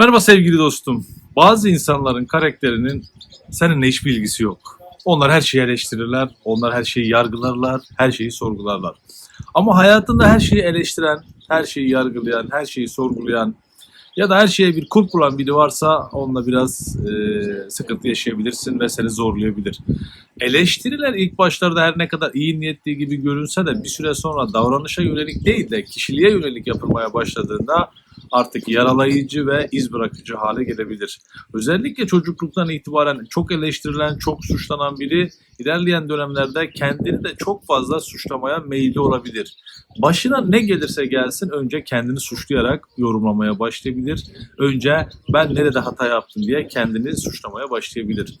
Merhaba sevgili dostum. Bazı insanların karakterinin seninle hiçbir ilgisi yok. Onlar her şeyi eleştirirler, onlar her şeyi yargılarlar, her şeyi sorgularlar. Ama hayatında her şeyi eleştiren, her şeyi yargılayan, her şeyi sorgulayan ya da her şeye bir kulp bulan biri varsa onunla biraz e, sıkıntı yaşayabilirsin ve seni zorlayabilir. Eleştiriler ilk başlarda her ne kadar iyi niyetli gibi görünse de bir süre sonra davranışa yönelik değil de kişiliğe yönelik yapılmaya başladığında artık yaralayıcı ve iz bırakıcı hale gelebilir. Özellikle çocukluktan itibaren çok eleştirilen, çok suçlanan biri ilerleyen dönemlerde kendini de çok fazla suçlamaya meyilli olabilir. Başına ne gelirse gelsin önce kendini suçlayarak yorumlamaya başlayabilir. Önce ben nerede hata yaptım diye kendini suçlamaya başlayabilir.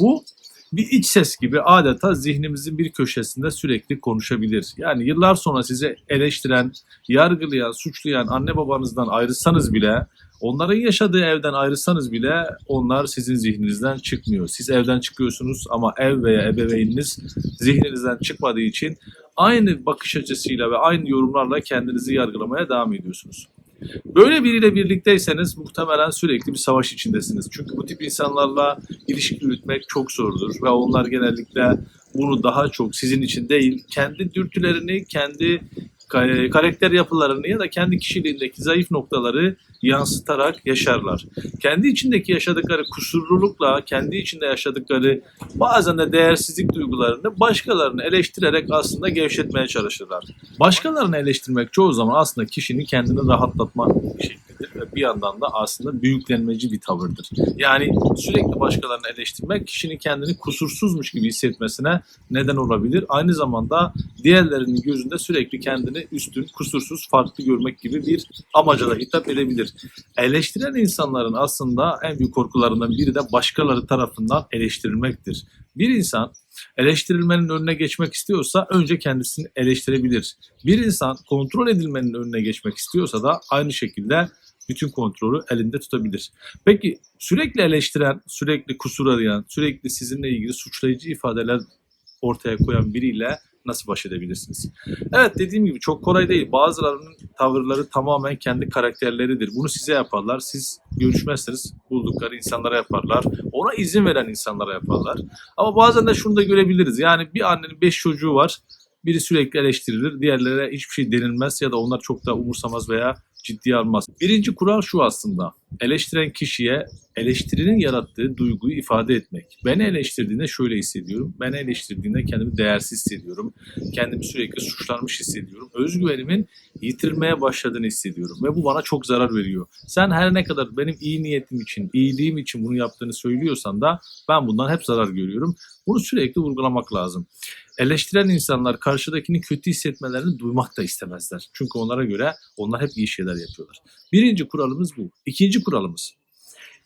Bu bir iç ses gibi adeta zihnimizin bir köşesinde sürekli konuşabilir. Yani yıllar sonra sizi eleştiren, yargılayan, suçlayan anne babanızdan ayrılsanız bile, onların yaşadığı evden ayrılsanız bile onlar sizin zihninizden çıkmıyor. Siz evden çıkıyorsunuz ama ev veya ebeveyniniz zihninizden çıkmadığı için aynı bakış açısıyla ve aynı yorumlarla kendinizi yargılamaya devam ediyorsunuz. Böyle biriyle birlikteyseniz muhtemelen sürekli bir savaş içindesiniz. Çünkü bu tip insanlarla ilişki yürütmek çok zordur ve onlar genellikle bunu daha çok sizin için değil, kendi dürtülerini, kendi ka- karakter yapılarını ya da kendi kişiliğindeki zayıf noktaları yansıtarak yaşarlar. Kendi içindeki yaşadıkları kusurlulukla, kendi içinde yaşadıkları bazen de değersizlik duygularını başkalarını eleştirerek aslında gevşetmeye çalışırlar. Başkalarını eleştirmek çoğu zaman aslında kişinin kendini rahatlatma şeklidir ve bir yandan da aslında büyüklenmeci bir tavırdır. Yani sürekli başkalarını eleştirmek kişinin kendini kusursuzmuş gibi hissetmesine neden olabilir. Aynı zamanda diğerlerinin gözünde sürekli kendini üstün, kusursuz, farklı görmek gibi bir amaca da hitap edebilir. Eleştiren insanların aslında en büyük korkularından biri de başkaları tarafından eleştirilmektir. Bir insan eleştirilmenin önüne geçmek istiyorsa önce kendisini eleştirebilir. Bir insan kontrol edilmenin önüne geçmek istiyorsa da aynı şekilde bütün kontrolü elinde tutabilir. Peki sürekli eleştiren, sürekli kusur arayan, sürekli sizinle ilgili suçlayıcı ifadeler ortaya koyan biriyle nasıl baş edebilirsiniz? Evet dediğim gibi çok kolay değil. Bazılarının tavırları tamamen kendi karakterleridir. Bunu size yaparlar. Siz görüşmezseniz buldukları insanlara yaparlar. Ona izin veren insanlara yaparlar. Ama bazen de şunu da görebiliriz. Yani bir annenin beş çocuğu var. Biri sürekli eleştirilir. Diğerlere hiçbir şey denilmez ya da onlar çok da umursamaz veya ciddiye almaz. Birinci kural şu aslında. Eleştiren kişiye eleştirinin yarattığı duyguyu ifade etmek. Beni eleştirdiğinde şöyle hissediyorum. Beni eleştirdiğinde kendimi değersiz hissediyorum. Kendimi sürekli suçlanmış hissediyorum. Özgüvenimin yitirmeye başladığını hissediyorum. Ve bu bana çok zarar veriyor. Sen her ne kadar benim iyi niyetim için, iyiliğim için bunu yaptığını söylüyorsan da ben bundan hep zarar görüyorum. Bunu sürekli vurgulamak lazım. Eleştiren insanlar karşıdakini kötü hissetmelerini duymak da istemezler. Çünkü onlara göre onlar hep iyi şeyler yapıyorlar. Birinci kuralımız bu. İkinci kuralımız.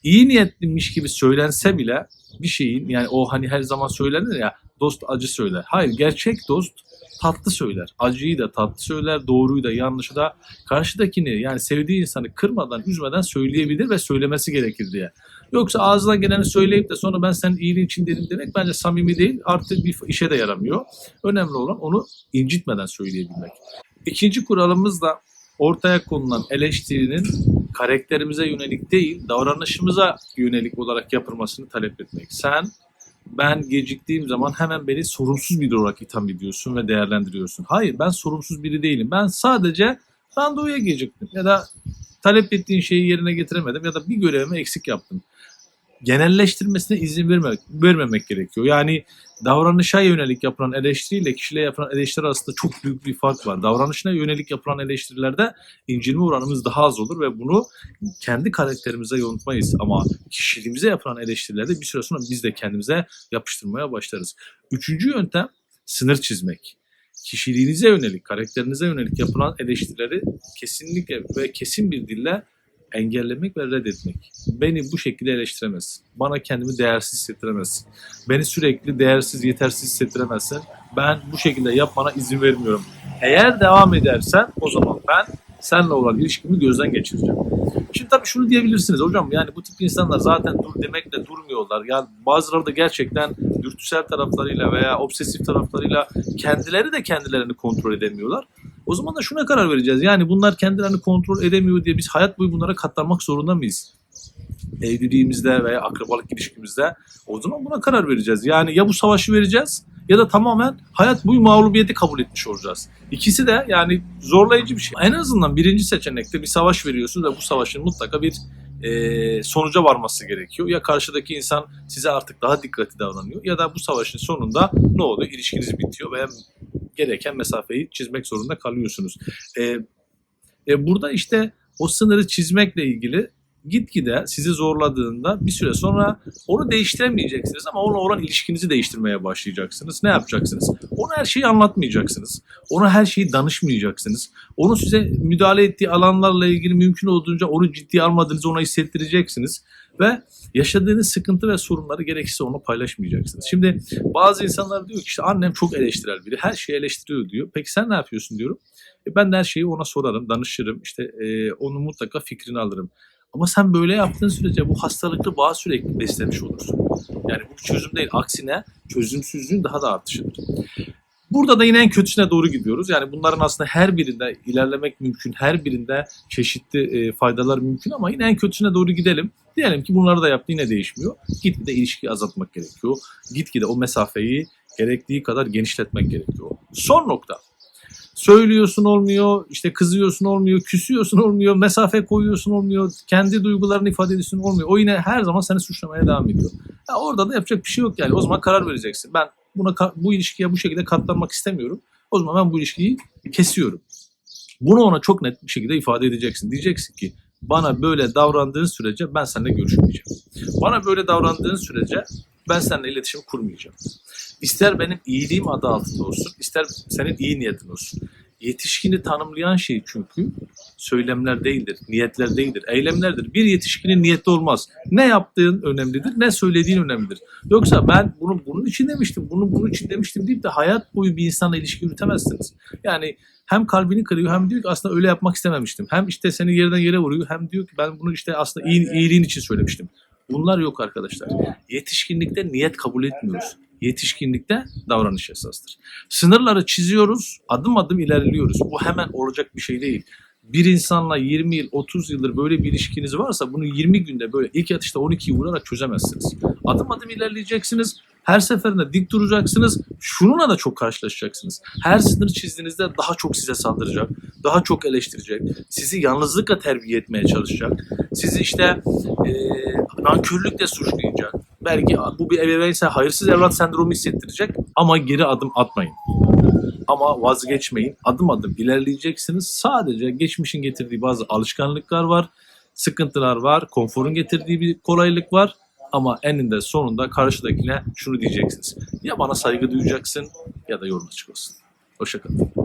İyi niyetliymiş gibi söylense bile bir şeyin yani o hani her zaman söylenir ya dost acı söyler. Hayır gerçek dost tatlı söyler. Acıyı da tatlı söyler, doğruyu da yanlışı da karşıdakini yani sevdiği insanı kırmadan, üzmeden söyleyebilir ve söylemesi gerekir diye. Yoksa ağzına geleni söyleyip de sonra ben senin iyiliğin için dedim demek bence samimi değil. Artık bir işe de yaramıyor. Önemli olan onu incitmeden söyleyebilmek. İkinci kuralımız da ortaya konulan eleştirinin karakterimize yönelik değil, davranışımıza yönelik olarak yapılmasını talep etmek. Sen ben geciktiğim zaman hemen beni sorumsuz biri olarak itham ediyorsun ve değerlendiriyorsun. Hayır ben sorumsuz biri değilim. Ben sadece randevuya geciktim ya da talep ettiğin şeyi yerine getiremedim ya da bir görevimi eksik yaptım. Genelleştirmesine izin vermemek, vermemek gerekiyor. Yani davranışa yönelik yapılan eleştiriyle kişiliğe yapılan eleştiri arasında çok büyük bir fark var. Davranışına yönelik yapılan eleştirilerde incinme oranımız daha az olur ve bunu kendi karakterimize yontmayız. Ama kişiliğimize yapılan eleştirilerde bir süre sonra biz de kendimize yapıştırmaya başlarız. Üçüncü yöntem sınır çizmek. Kişiliğinize yönelik, karakterinize yönelik yapılan eleştirileri kesinlikle ve kesin bir dille engellemek ve reddetmek. Beni bu şekilde eleştiremezsin. Bana kendimi değersiz hissettiremezsin. Beni sürekli değersiz, yetersiz hissettiremezsin. Ben bu şekilde yapmana izin vermiyorum. Eğer devam edersen o zaman ben seninle olan ilişkimi gözden geçireceğim. Şimdi tabii şunu diyebilirsiniz hocam yani bu tip insanlar zaten dur demekle durmuyorlar. Yani bazıları da gerçekten dürtüsel taraflarıyla veya obsesif taraflarıyla kendileri de kendilerini kontrol edemiyorlar. O zaman da şuna karar vereceğiz. Yani bunlar kendilerini kontrol edemiyor diye biz hayat boyu bunlara katlanmak zorunda mıyız? evliliğimizde veya akrabalık ilişkimizde o zaman buna karar vereceğiz. Yani ya bu savaşı vereceğiz ya da tamamen hayat boyu mağlubiyeti kabul etmiş olacağız. İkisi de yani zorlayıcı bir şey. En azından birinci seçenekte bir savaş veriyorsunuz ve bu savaşın mutlaka bir e, sonuca varması gerekiyor. Ya karşıdaki insan size artık daha dikkatli davranıyor ya da bu savaşın sonunda ne oluyor? İlişkiniz bitiyor veya gereken mesafeyi çizmek zorunda kalıyorsunuz. E, e, burada işte o sınırı çizmekle ilgili gitgide sizi zorladığında bir süre sonra onu değiştiremeyeceksiniz ama onunla olan ilişkinizi değiştirmeye başlayacaksınız. Ne yapacaksınız? Ona her şeyi anlatmayacaksınız. Ona her şeyi danışmayacaksınız. Onun size müdahale ettiği alanlarla ilgili mümkün olduğunca onu ciddiye almadığınızı ona hissettireceksiniz. Ve yaşadığınız sıkıntı ve sorunları gerekirse onu paylaşmayacaksınız. Şimdi bazı insanlar diyor ki işte annem çok eleştirel biri. Her şeyi eleştiriyor diyor. Peki sen ne yapıyorsun diyorum. E ben de her şeyi ona sorarım, danışırım. İşte e, onun mutlaka fikrini alırım. Ama sen böyle yaptığın sürece bu hastalıklı bağ sürekli beslemiş olursun. Yani bu çözüm değil. Aksine çözümsüzlüğün daha da artışıdır. Burada da yine en kötüsüne doğru gidiyoruz. Yani bunların aslında her birinde ilerlemek mümkün. Her birinde çeşitli e, faydalar mümkün ama yine en kötüsüne doğru gidelim. Diyelim ki bunları da yaptı yine değişmiyor. Gitgide ilişkiyi azaltmak gerekiyor. Gitgide o mesafeyi gerektiği kadar genişletmek gerekiyor. Son nokta. Söylüyorsun olmuyor, işte kızıyorsun olmuyor, küsüyorsun olmuyor, mesafe koyuyorsun olmuyor, kendi duygularını ifade ediyorsun olmuyor. O yine her zaman seni suçlamaya devam ediyor. Ya orada da yapacak bir şey yok yani. O zaman karar vereceksin. Ben buna bu ilişkiye bu şekilde katlanmak istemiyorum. O zaman ben bu ilişkiyi kesiyorum. Bunu ona çok net bir şekilde ifade edeceksin. Diyeceksin ki bana böyle davrandığın sürece ben seninle görüşmeyeceğim. Bana böyle davrandığın sürece ben seninle iletişim kurmayacağım. İster benim iyiliğim adı altında olsun, ister senin iyi niyetin olsun. Yetişkini tanımlayan şey çünkü söylemler değildir, niyetler değildir, eylemlerdir. Bir yetişkinin niyeti olmaz. Ne yaptığın önemlidir, ne söylediğin önemlidir. Yoksa ben bunu bunun için demiştim, bunu bunun için demiştim deyip de hayat boyu bir insanla ilişki yürütemezsiniz. Yani hem kalbini kırıyor hem diyor ki aslında öyle yapmak istememiştim. Hem işte seni yerden yere vuruyor hem diyor ki ben bunu işte aslında iyi, iyiliğin için söylemiştim. Bunlar yok arkadaşlar. Yetişkinlikte niyet kabul etmiyoruz. Yetişkinlikte davranış esastır. Sınırları çiziyoruz, adım adım ilerliyoruz. Bu hemen olacak bir şey değil. Bir insanla 20 yıl, 30 yıldır böyle bir ilişkiniz varsa bunu 20 günde böyle ilk atışta 12'yi vurarak çözemezsiniz. Adım adım ilerleyeceksiniz. Her seferinde dik duracaksınız. Şununla da çok karşılaşacaksınız. Her sınır çizdiğinizde daha çok size saldıracak, daha çok eleştirecek, sizi yalnızlıkla terbiye etmeye çalışacak, sizi işte e, nankörlükle suçlayacak. Belki bu bir ebeveynse hayırsız evlat sendromu hissettirecek ama geri adım atmayın. Ama vazgeçmeyin. Adım adım ilerleyeceksiniz. Sadece geçmişin getirdiği bazı alışkanlıklar var, sıkıntılar var, konforun getirdiği bir kolaylık var. Ama eninde sonunda karşıdakine şunu diyeceksiniz. Ya bana saygı duyacaksın ya da yolun açık olsun. Hoşçakalın.